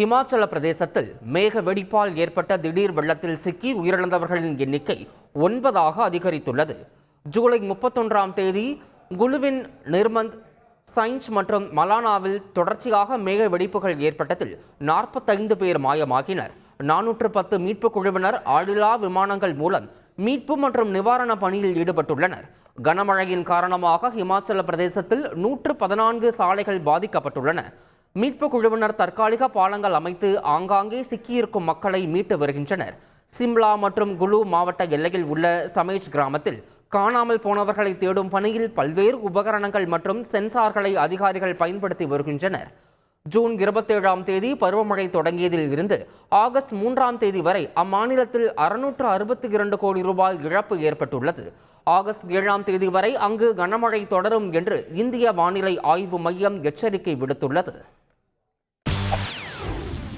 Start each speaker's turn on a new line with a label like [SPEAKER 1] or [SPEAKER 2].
[SPEAKER 1] ஹிமாச்சல பிரதேசத்தில் மேக வெடிப்பால் ஏற்பட்ட திடீர் வெள்ளத்தில் சிக்கி உயிரிழந்தவர்களின் எண்ணிக்கை ஒன்பதாக அதிகரித்துள்ளது. ஜூலை முப்பத்தொன்றாம் தேதி குழுவின் நிர்மந்த் சைன்ஸ் மற்றும் மலானாவில் தொடர்ச்சியாக மேக வெடிப்புகள் ஏற்பட்டதில் நாற்பத்தைந்து பேர் மாயமாகினர். நானூற்று பத்து மீட்புக் குழுவினர் ஆளில்லா விமானங்கள் மூலம் மீட்பு மற்றும் நிவாரண பணியில் ஈடுபட்டுள்ளனர். கனமழையின் காரணமாக ஹிமாச்சல பிரதேசத்தில் நூற்று பதினான்கு சாலைகள் பாதிக்கப்பட்டுள்ளன. மீட்பு குழுவினர் தற்காலிக பாலங்கள் அமைத்து ஆங்காங்கே சிக்கியிருக்கும் மக்களை மீட்டு வருகின்றனர். சிம்லா மற்றும் குலு மாவட்ட எல்லையில் உள்ள சமேஜ் கிராமத்தில் காணாமல் போனவர்களை தேடும் பணியில் பல்வேறு உபகரணங்கள் மற்றும் சென்சார்களை அதிகாரிகள் பயன்படுத்தி வருகின்றனர். ஜூன் இருபத்தேழாம் தேதி பருவமழை தொடங்கியதில் இருந்து ஆகஸ்ட் மூன்றாம் தேதி வரை அம்மாநிலத்தில் அறுநூற்று அறுபத்தி இரண்டு கோடி ரூபாய் இழப்பு ஏற்பட்டுள்ளது. ஆகஸ்ட் ஏழாம் தேதி வரை அங்கு கனமழை தொடரும் என்று இந்திய வானிலை ஆய்வு மையம் எச்சரிக்கை விடுத்துள்ளது.